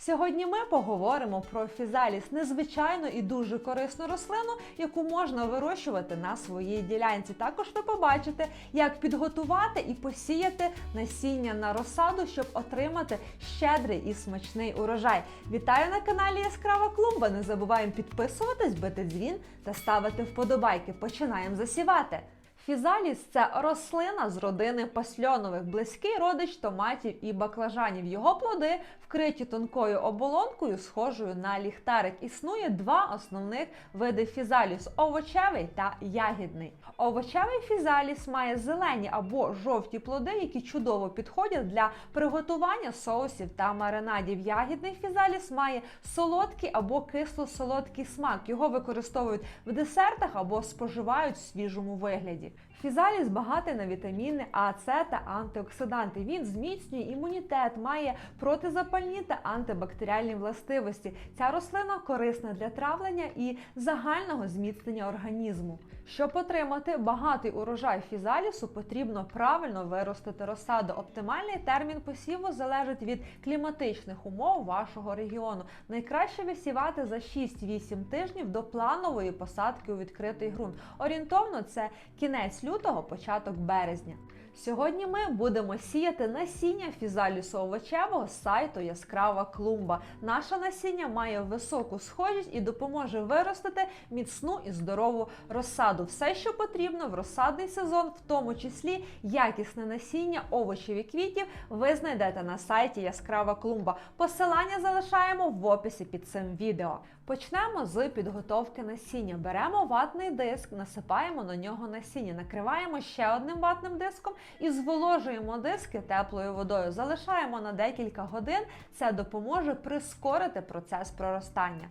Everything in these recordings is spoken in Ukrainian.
Сьогодні ми поговоримо про фізаліс, незвичайну і дуже корисну рослину, яку можна вирощувати на своїй ділянці. Також ви побачите, як підготувати і посіяти насіння на розсаду, щоб отримати щедрий і смачний урожай. Вітаю на каналі Яскрава Клумба. Не забуваємо підписуватись, бити дзвін та ставити вподобайки. Починаємо засівати. Фізаліс це рослина з родини пасльонових, близький родич томатів і баклажанів. Його плоди вкриті тонкою оболонкою, схожою на ліхтарик. Існує два основних види фізаліс овочевий та ягідний. Овочевий фізаліс має зелені або жовті плоди, які чудово підходять для приготування соусів та маринадів. Ягідний фізаліс має солодкий або кисло-солодкий смак. Його використовують в десертах або споживають в свіжому вигляді. Фізаліс багатий на вітаміни А, С та антиоксиданти. Він зміцнює імунітет, має протизапальні та антибактеріальні властивості. Ця рослина корисна для травлення і загального зміцнення організму. Щоб отримати багатий урожай фізалісу, потрібно правильно виростити розсаду. Оптимальний термін посіву залежить від кліматичних умов вашого регіону. Найкраще висівати за 6-8 тижнів до планової посадки у відкритий ґрунт. Орієнтовно це кінець лютого, початок березня. Сьогодні ми будемо сіяти насіння фізалісу овочевого з сайту Яскрава клумба. Наше насіння має високу схожість і допоможе виростити міцну і здорову розсаду. Все, що потрібно в розсадний сезон, в тому числі якісне насіння овочів і квітів, ви знайдете на сайті Яскрава клумба. Посилання залишаємо в описі під цим відео. Почнемо з підготовки насіння. Беремо ватний диск, насипаємо на нього насіння, накриваємо ще одним ватним диском і зволожуємо диски теплою водою. Залишаємо на декілька годин. Це допоможе прискорити процес проростання.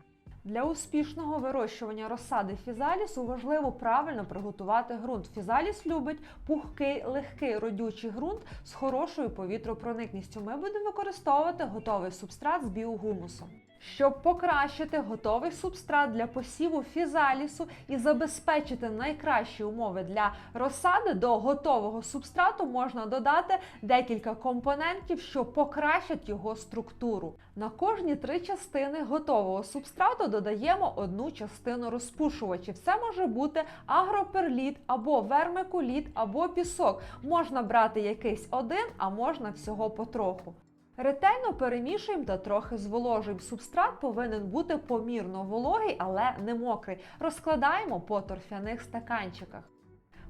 Для успішного вирощування розсади фізалісу важливо правильно приготувати ґрунт. Фізаліс любить пухкий, легкий родючий ґрунт з хорошою повітропроникністю. Ми будемо використовувати готовий субстрат з біогумусом. Щоб покращити готовий субстрат для посіву фізалісу і забезпечити найкращі умови для розсади до готового субстрату, можна додати декілька компонентів, що покращать його структуру. На кожні три частини готового субстрату додаємо одну частину розпушувачів. Це може бути агроперліт або вермикуліт, або пісок. Можна брати якийсь один, а можна всього потроху. Ретельно перемішуємо та трохи зволожуємо. Субстрат повинен бути помірно вологий, але не мокрий. Розкладаємо по торфяних стаканчиках.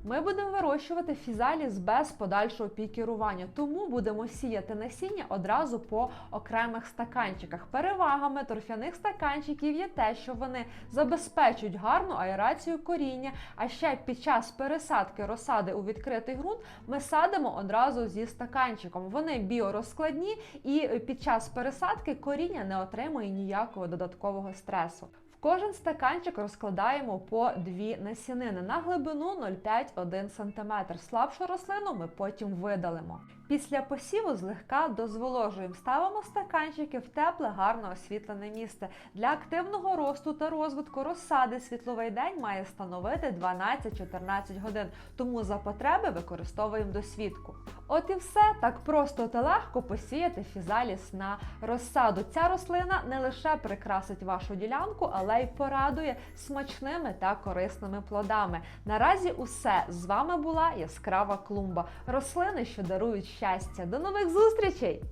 Ми будемо вирощувати фізаліс без подальшого пікірування, тому будемо сіяти насіння одразу по окремих стаканчиках. Перевагами торфяних стаканчиків є те, що вони забезпечують гарну аерацію коріння. А ще під час пересадки розсади у відкритий ґрунт ми садимо одразу зі стаканчиком. Вони біорозкладні і під час пересадки коріння не отримує ніякого додаткового стресу. Кожен стаканчик розкладаємо по дві насінини на глибину 0,5-1 см. Слабшу рослину ми потім видалимо. Після посіву злегка дозволожуємо, ставимо стаканчики в тепле, гарно освітлене місце. Для активного росту та розвитку розсади світловий день має становити 12-14 годин, тому за потреби використовуємо досвідку. От і все так просто та легко посіяти фізаліс на розсаду. Ця рослина не лише прикрасить вашу ділянку, але й порадує смачними та корисними плодами. Наразі усе з вами була яскрава клумба. Рослини, що дарують щастя. До нових зустрічей!